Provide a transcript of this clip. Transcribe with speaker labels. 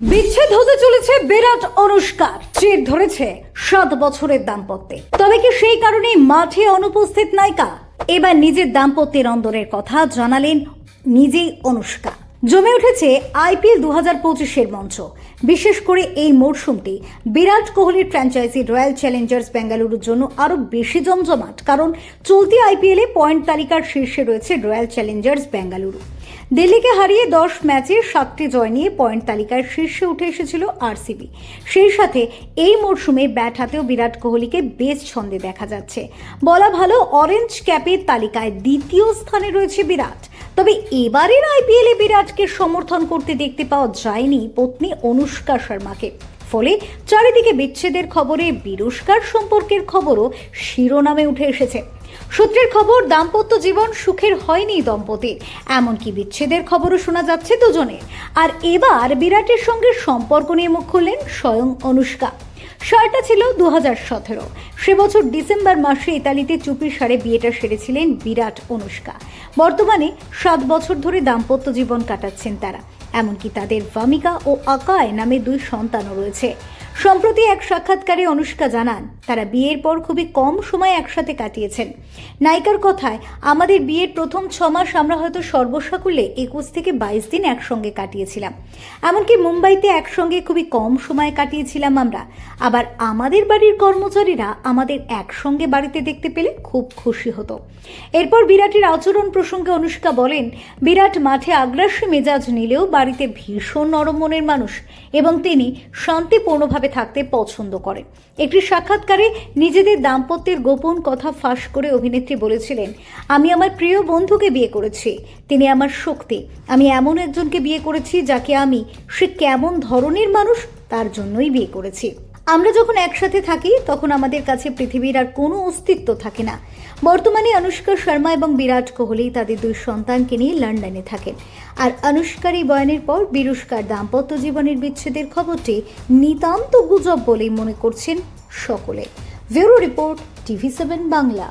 Speaker 1: বিচ্ছেদ হতে চলেছে বিরাট অনুষ্কার। জের ধরেছে সাত বছরের দাম্পত্যে। তবে কি সেই কারণেই মাঠে অনুপস্থিত নায়িকা? এবার নিজের দাম্পত্যের অন্দরের কথা জানালেন নিজেই অনুষ্কা। জমে উঠেছে আইপিএল দু হাজার পঁচিশের মঞ্চ। বিশেষ করে এই মরশুমটি বিরাট কোহলির ফ্র্যাঞ্চাইজি রয়্যাল চ্যালেঞ্জার্স বেঙ্গালুরুর জন্য আরও বেশি জমজমাট। কারণ চলতি আইপিএলে পয়েন্ট তালিকার শীর্ষে রয়েছে রয়্যাল চ্যালেঞ্জার্স বেঙ্গালুরু। দিল্লিকে হারিয়ে দশ ম্যাচে সাতটি জয় নিয়ে পয়েন্ট তালিকার শীর্ষে উঠে এসেছিল আরসিবি। সেই সাথে এই মরশুমে ব্যাট হাতেও বিরাট কোহলিকে বেশ ছন্দে দেখা যাচ্ছে। বলা ভালো, অরেঞ্জ ক্যাপের তালিকায় দ্বিতীয় স্থানে রয়েছে বিরাট। তবে এবারের আইপিএলে বিরাটকে সমর্থন করতে দেখতে পাওয়া যায়নি পত্নী অনুষ্কা শর্মাকে। ফলে চারিদিকে বিচ্ছেদের খবরে বিরস্কার সম্পর্কের খবরও শিরোনামে উঠে এসেছে। সূত্রের খবর, দাম্পত্য জীবন সুখের হয়নি দম্পতির এমনকি বিচ্ছেদের খবরও শোনা যাচ্ছে দুজনের আর এবার বিরাটের সঙ্গে সম্পর্ক নিয়ে মুখ খুললেন স্বয়ং অনুষ্কা। সালটা ছিল দু হাজার সতেরো। সে বছর ডিসেম্বর মাসে ইতালিতে চুপির সারে বিয়েটা সেরেছিলেন বিরাট অনুষ্কা। বর্তমানে সাত বছর ধরে দাম্পত্য জীবন কাটাচ্ছেন তারা। এমনকি তাদের ভামিকা ও আকায় নামে দুই সন্তানও রয়েছে। সম্প্রতি এক সাক্ষাৎকারে অনুষ্কা জানান, তারা বিয়ের পর খুবই কম সময় একসাথে কাটিয়েছেন। নায়িকার কথায়, আমাদের বিয়ের প্রথম ছ মাস আমরা হয়তো সর্বসাকুল্যে একুশ থেকে বাইশ দিন একসঙ্গে কাটিয়েছিলাম। এমনকি মুম্বাইতে একসঙ্গে খুবই কম সময় কাটিয়েছিলাম আমরা। আবার আমাদের বাড়ির কর্মচারীরা আমাদের একসঙ্গে বাড়িতে দেখতে পেলে খুব খুশি হতো। এরপর বিরাটের আচরণ প্রসঙ্গে অনুষ্কা বলেন, বিরাট মাঠে আগ্রাসী মেজাজ নিলেও বাড়িতে ভীষণ নরম মনের মানুষ এবং তিনি শান্তিপূর্ণভাবে থাকতে পছন্দ করে। একটি সাক্ষাৎকারে নিজেদের দাম্পত্যের গোপন কথা ফাঁস করে অভিনেত্রী বলেছিলেন, আমি আমার প্রিয় বন্ধুকে বিয়ে করেছি, তিনি আমার শক্তি। আমি এমন একজনকে বিয়ে করেছি যাকে আমি, সে কেমন ধরনের মানুষ, তার জন্যই বিয়ে করেছি। আমরা যখন একসাথে থাকি, তখন আমাদের কাছে পৃথিবীর আর কোনো অস্তিত্ব থাকে না। বর্তমানে অনুষ্কা শর্মা এবং বিরাট কোহলি তাদের দুই সন্তানকে নিয়ে লন্ডনে থাকেন। আর অনুষ্কার এই বয়ানের পর বিরুষ্কার দাম্পত্য জীবনের বিচ্ছেদের খবরটি নিতান্ত গুজব বলেই মনে করছেন সকলে। Bureau report TV seven Bangla.